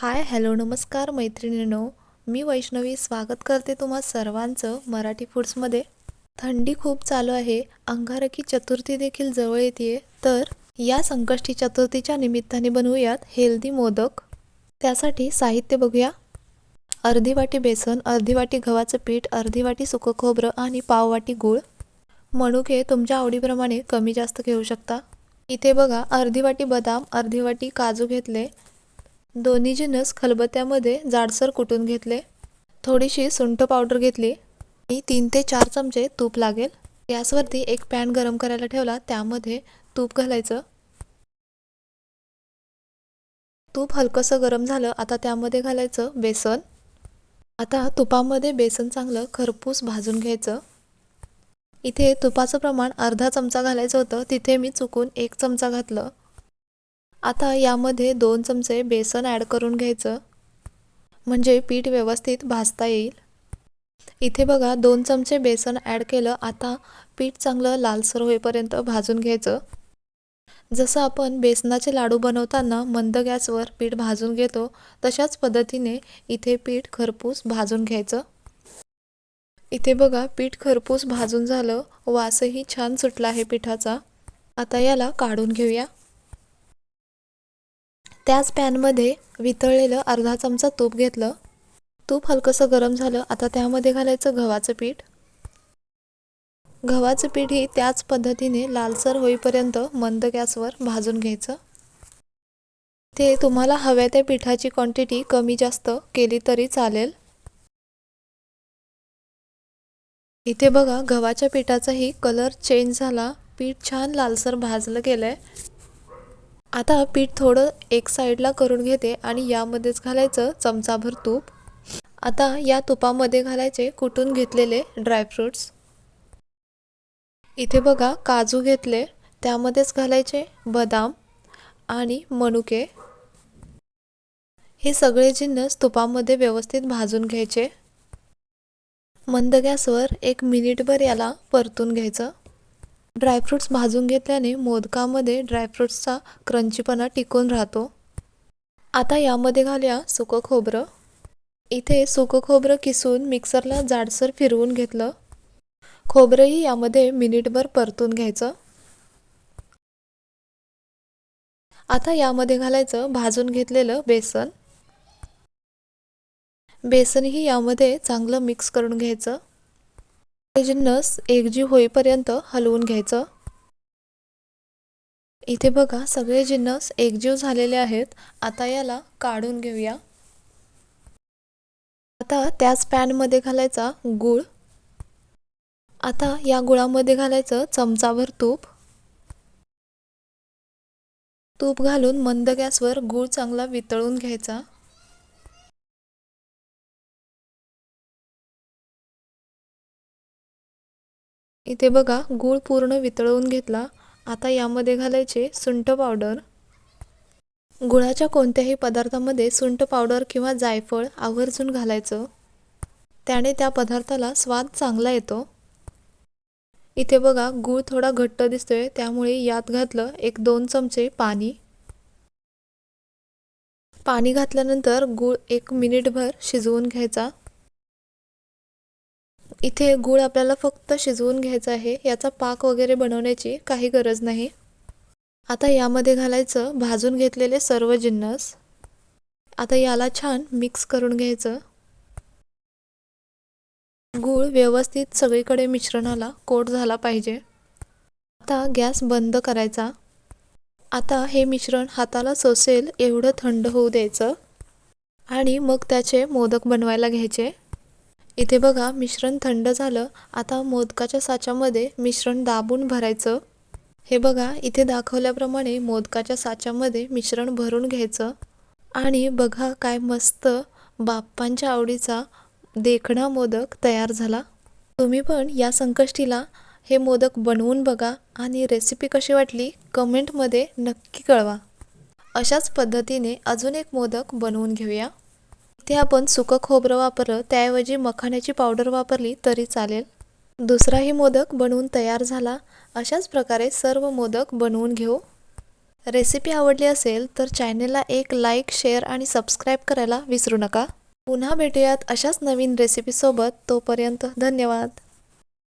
Hi hello नमस्कार मैत्रिणींनो. मी वैष्णवी स्वागत करते तुम्हा सर्वांचं मराठी फूड्समध्ये. थंडी खूप चालू आहे. अंगारकी चतुर्थी देखील जवळ येते तर या संकष्टी चतुर्थीच्या निमित्ताने बनवूयात हेल्दी मोदक. त्यासाठी साहित्य बघूया. अर्धी वाटी बेसन अर्धी वाटी गव्हाचं पीठ अर्धी वाटी सुकं खोबरं आणि पाव वाटी गूळ. मणुके तुमच्या आवडीप्रमाणे कमी जास्त घेऊ शकता. इथे बघा अर्धी वाटी बदाम अर्धी वाटी काजू घेतले. दोन्ही जिनस खलबत्त्यामध्ये जाडसर कुटून घेतले. थोडीशी सुंठ पावडर घेतली. आणि तीन ते चार चमचे तूप लागेल. गॅसवरती एक पॅन गरम करायला ठेवला. त्यामध्ये तूप घालायचं. तूप हलकंसं गरम झालं. आता त्यामध्ये घालायचं बेसन. आता तुपामध्ये बेसन चांगलं खरपूस भाजून घ्यायचं. इथे तुपाचं प्रमाण अर्धा चमचा घालायचं होतं. तिथे मी चुकून एक चमचा घातलं. आता यामध्ये दोन चमचे बेसन ॲड करून घ्यायचं. म्हणजे पीठ व्यवस्थित भाजता येईल. इथे बघा दोन चमचे बेसन ॲड केलं आता पीठ चांगलं लालसर होईपर्यंत भाजून घ्यायचं. जसं आपण बेसनाचे लाडू बनवताना मंद गॅसवर पीठ भाजून घेतो तशाच पद्धतीने इथे पीठ खरपूस भाजून घ्यायचं. इथे बघा पीठ खरपूस भाजून झालं वासही छान सुटला आहे पिठाचा. आता याला काढून घेऊया. त्याच पॅनमध्ये वितळलेलं अर्धा चमचा तूप घेतलं. तूप हलकंसं गरम झालं. आता त्यामध्ये घालायचं गव्हाचं पीठ. गव्हाचं पीठ ही त्याच पद्धतीने लालसर होईपर्यंत मंद गॅसवर भाजून घ्यायचं. ते तुम्हाला हव्या त्या पिठाची क्वांटिटी कमी जास्त केली तरी चालेल. इथे बघा गव्हाच्या पिठाचाही कलर चेंज झाला. पीठ छान लालसर भाजलं गेलंय. आता पीठ थोडं एक साईडला करून घेते आणि यामध्येच घालायचं चमचाभर तूप. आता या तुपामध्ये घालायचे कुटून घेतलेले ड्रायफ्रूट्स इथे बघा काजू घेतले त्यामध्येच घालायचे बदाम आणि मनुके. हे सगळे जिन्नस तुपामध्ये व्यवस्थित भाजून घ्यायचे. मंद गॅसवर एक मिनिटभर याला परतून घ्यायचं. ड्रायफ्रूट्स भाजून घेतल्याने मोदकामध्ये ड्रायफ्रुट्सचा क्रंचीपणा टिकून राहतो. आता यामध्ये घालूया सुकं खोबरं. इथे सुकं खोबरं किसून मिक्सरला जाडसर फिरवून घेतलं. खोबरंही यामध्ये मिनिटभर परतून घ्यायचं. आता यामध्ये घालायचं भाजून घेतलेलं बेसन. बेसनही यामध्ये चांगलं मिक्स करून घ्यायचं. जिन्नस एकजीव होईपर्यंत हलवून घ्यायचं. इथे बघा सगळे जिन्नस एकजीव झालेले आहेत आता याला काढून घेऊया. आता त्याच पॅनमध्ये घालायचा गूळ. आता या गुळामध्ये घालायचं चमचाभर तूप. तूप घालून मंद गॅसवर गूळ चांगला वितळून घ्यायचा. इथे बघा गूळ पूर्ण वितळवून घेतला. आता यामध्ये घालायचे सुंठ पावडर. गुळाच्या कोणत्याही पदार्थामध्ये सुंठ पावडर किंवा जायफळ आवर्जून घालायचं. त्याने त्या पदार्थाला स्वाद चांगला येतो. इथे बघा गूळ थोडा घट्ट दिसतोय त्यामुळे यात घातलं एक दोन चमचे पाणी. पाणी घातल्यानंतर गूळ एक मिनिटभर शिजवून घ्यायचा. इथे गूळ आपल्याला फक्त शिजवून घ्यायचा आहे. याचा पाक वगैरे बनवण्याची काही गरज नाही. आता यामध्ये घालायचं भाजून घेतलेले सर्व जिन्नस. आता याला छान मिक्स करून घ्यायचं. गूळ व्यवस्थित सगळीकडे मिश्रणाला कोट झाला पाहिजे. आता गॅस बंद करायचा. आता हे मिश्रण हाताला सोसेल एवढं थंड होऊ द्यायचं. आणि मग त्याचे मोदक बनवायला घ्यायचे. इथे बघा मिश्रण थंड झालं. आता मोदकाच्या साच्यामध्ये मिश्रण दाबून भरायचं. हे बघा इथे दाखवल्याप्रमाणे मोदकाच्या साच्यामध्ये मिश्रण भरून घ्यायचं. आणि बघा काय मस्त बाप्पांच्या आवडीचा देखणा मोदक तयार झाला. तुम्ही पण या संकष्टीला हे मोदक बनवून बघा आणि रेसिपी कशी वाटली कमेंटमध्ये नक्की कळवा. अशाच पद्धतीने अजून एक मोदक बनवून घेऊया. इथे आपण सुकं खोबरं वापरलं त्याऐवजी मखाण्याची पावडर वापरली तरी चालेल. दुसराही मोदक बनवून तयार झाला. अशाच प्रकारे सर्व मोदक बनवून घेऊ. रेसिपी आवडली असेल तर चॅनेलला एक लाईक शेअर आणि सबस्क्राईब करायला विसरू नका. पुन्हा भेटूयात अशाच नवीन रेसिपीसोबत तोपर्यंत धन्यवाद.